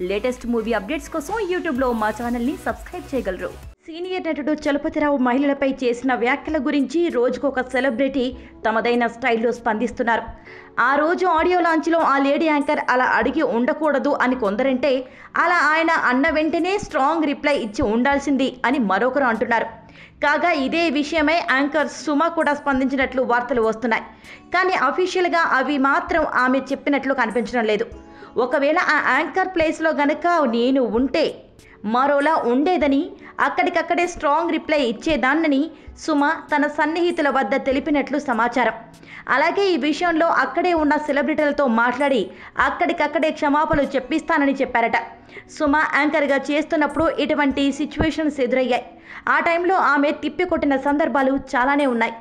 Latest movie updates కోసం యూట్యూబ్లో మా ఛానల్ని సబ్స్క్రైబ్ చేయగలరు. సీనియర్ నటుడు చలపతిరావు మహిళలపై చేసిన వ్యాఖ్యల గురించి రోజుకొక సెలబ్రిటీ తమదైన స్టైల్లో స్పందిస్తున్నారు. ఆ రోజు ఆడియో లాంచ్లో ఆ లేడీ యాంకర్ అలా అడిగి ఉండకూడదు అని కొందరంటే అలా ఆయన అన్న వెంటనే స్ట్రాంగ్ రిప్లై ఇచ్చి ఉండాల్సింది అని మరొకరు అంటున్నారు. కాగా ఇదే విషయమై యాంకర్ సుమ కూడా స్పందించినట్లు వార్తలు వస్తున్నాయి. కానీ అఫీషియల్గా అవి మాత్రం ఆమె చెప్పినట్లు కనిపించడం లేదు. ఒకవేళ ఆ యాంకర్ ప్లేస్లో గనక నేను ఉంటే మరోలా ఉండేదని అక్కడికక్కడే స్ట్రాంగ్ రిప్లై ఇచ్చేదాన్నని సుమ తన సన్నిహితుల వద్ద తెలిపినట్లు సమాచారం. అలాగే ఈ విషయంలో అక్కడే ఉన్న సెలబ్రిటీలతో మాట్లాడి అక్కడికక్కడే క్షమాపణలు చెప్పిస్తానని చెప్పారట. సుమ యాంకర్గా చేస్తున్నప్పుడు ఇటువంటి సిచ్యువేషన్స్ ఎదురయ్యాయి. ఆ టైంలో ఆమె తిప్పికొట్టిన సందర్భాలు చాలానే ఉన్నాయి.